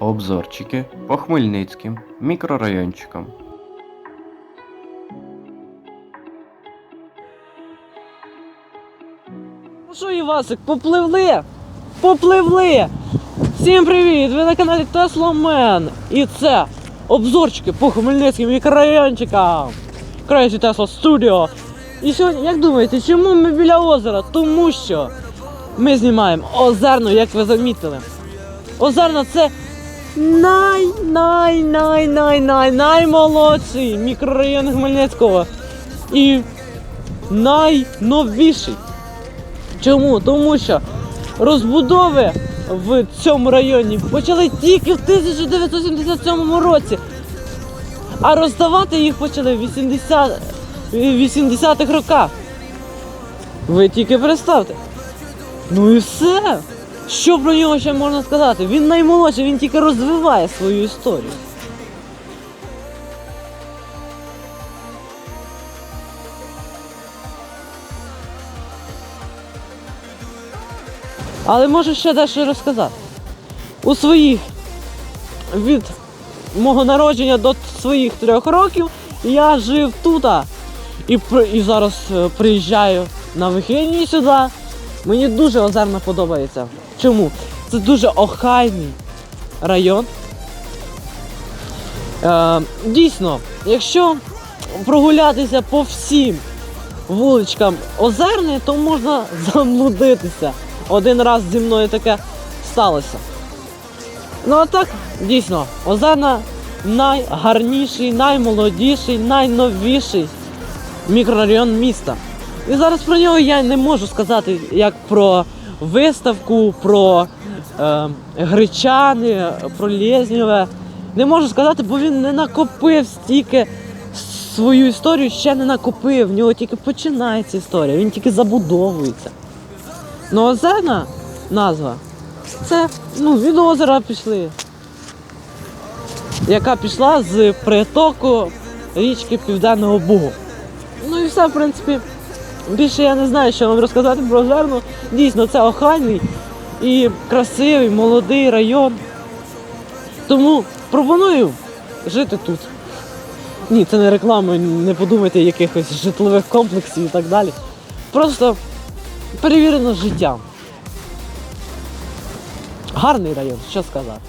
Обзорчики по Хмельницьким мікрорайончикам. Ну що, Івасик, попливли? Попливли! Всім привіт! Ви на каналі Тесломен! І це обзорчики по хмельницьким мікрорайончикам! Crazy Tesla Studio! І сьогодні, як думаєте, чому ми біля озера? Тому що ми знімаємо озерну, як ви замітили. Озерна це най най най най най наймолодший мікрорайон Хмельницького. І найновіший. Чому? Тому що розбудови в цьому районі почали тільки в 1977 році, а роздавати їх почали в 80 в 80-х роках. Ви тільки представте. Ну і все. Що про нього ще можна сказати? Він наймолодший, він тільки розвиває свою історію. Але можу ще дещо розказати. У своїх від мого народження до своїх трьох років я жив тут. І, і зараз е, приїжджаю на вихідні сюди. Мені дуже озерно подобається. Чому? Це дуже охайний район. Е, дійсно, якщо прогулятися по всім вуличкам Озерни, то можна заблудитися. Один раз зі мною таке сталося. Ну а так, дійсно, Озерна найгарніший, наймолодіший, найновіший мікрорайон міста. І зараз про нього я не можу сказати як про виставку, про е, Гречани, про Лєзнєве. Не можу сказати, бо він не накопив стільки свою історію, ще не накопив. В нього тільки починається історія, він тільки забудовується. Ну, озерна назва. Це ну, від озера пішли. Яка пішла з притоку річки Південного Бугу. Ну і все, в принципі. Більше я не знаю, що вам розказати про озерну. Дійсно, це охайний і красивий, молодий район. Тому пропоную жити тут. Ні, це не реклама, не подумайте якихось житлових комплексів і так далі. Просто перевірено життям. Гарний район, що сказати.